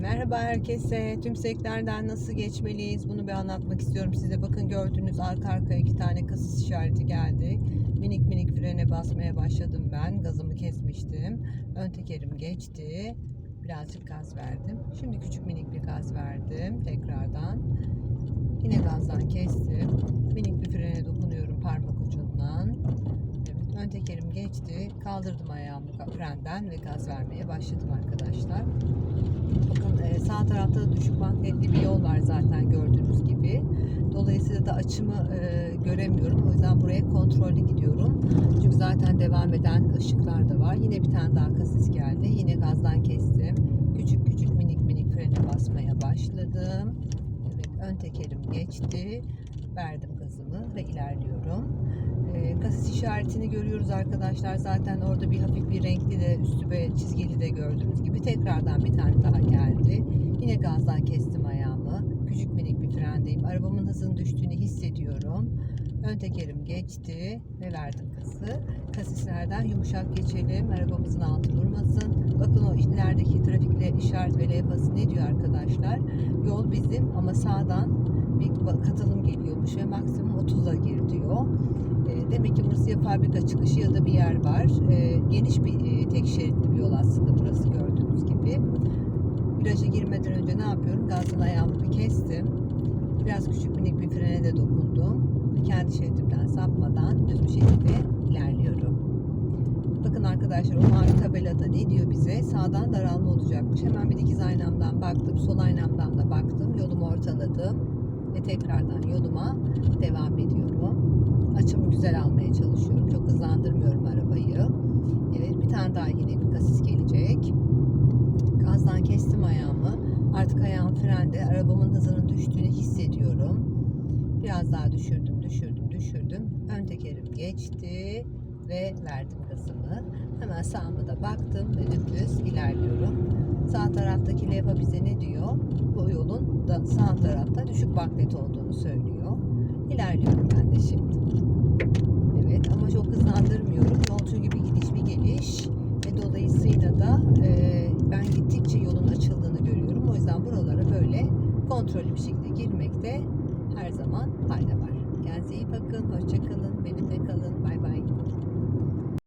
Merhaba herkese. Tümseklerden nasıl geçmeliyiz? Bunu bir anlatmak istiyorum size. Bakın gördüğünüz arka arkaya iki tane kasis işareti geldi. Minik minik frene basmaya başladım ben. Gazımı kesmiştim. Ön tekerim geçti. Birazcık gaz verdim. Şimdi küçük minik bir gaz verdim tekrardan. Yine gazdan kestim. Minik bir frene dokunuyorum parmak ucundan. Evet, ön tekerim geçti. Kaldırdım ayağımı frenden ve gaz vermeye başladım arkadaşlar. Tarafta da düşük magnetli bir yol var zaten gördüğünüz gibi. Dolayısıyla da açımı e, göremiyorum. O yüzden buraya kontrollü gidiyorum. Çünkü zaten devam eden ışıklar da var. Yine bir tane daha kasis geldi. Yine gazdan kestim. Küçük küçük minik minik frene basmaya başladım. Evet ön tekerim geçti. Verdim gazımı ve ilerliyorum. E, kasis işaretini görüyoruz arkadaşlar. Zaten orada bir hafif bir renkli de üstü ve çizgili de gördüğünüz gibi. Tekrardan bir tane daha geldi. Yine gazdan kestim ayağımı. Küçük minik bir frendeyim. Arabamın hızının düştüğünü hissediyorum. Ön tekerim geçti ve verdim gazı. Kasislerden yumuşak geçelim. Arabamızın altı durmasın. Bakın o ilerideki trafikle işaret ve levhası ne diyor arkadaşlar? Yol bizim ama sağdan bir katılım geliyormuş ve maksimum 30'a gir diyor. E, demek ki burası ya fabrika çıkışı ya da bir yer var. E, geniş bir e, tek şeritli bir yol aslında burası gördüğünüz gibi. Viraja girmeden önce ne yapıyorum? Gazdan ayağımı bir kestim. Biraz küçük minik bir frene de dokundum. Kendi şeridimden sapmadan düz bir şekilde ilerliyorum. Bakın arkadaşlar o mavi tabelada ne diyor bize? Sağdan daralma olacakmış. Hemen bir dikiz aynamdan baktım. Sol aynamdan da baktım. Yolumu ortaladım. Ve tekrardan yoluma devam ediyorum. Açımı güzel almaya çalışıyorum. Çok hızlandırmıyorum arabayı. Evet bir tane daha yine bir kasis gelecek. Gazdan kestim ayağımı. Artık ayağım frende. Arabamın hızının düştüğünü hissediyorum. Biraz daha düşürdüm, düşürdüm, düşürdüm. Ön tekerim geçti ve verdim gazımı. Hemen sağıma da baktım ve dümdüz ilerliyorum. Sağ taraftaki levha bize ne diyor? Bu yolun da sağ tarafta düşük magnet olduğunu söylüyor. İlerliyorum ben de şimdi. Evet ama çok hızlandırmıyorum. Yolcu gibi gidiş bir geliş. Ve dolayısıyla da e, ben gittikçe yolun açıldığını görüyorum. O yüzden buralara böyle kontrollü bir şekilde girmekte her zaman fayda var. Kendinize iyi bakın. Hoşçakalın. Benimle kalın.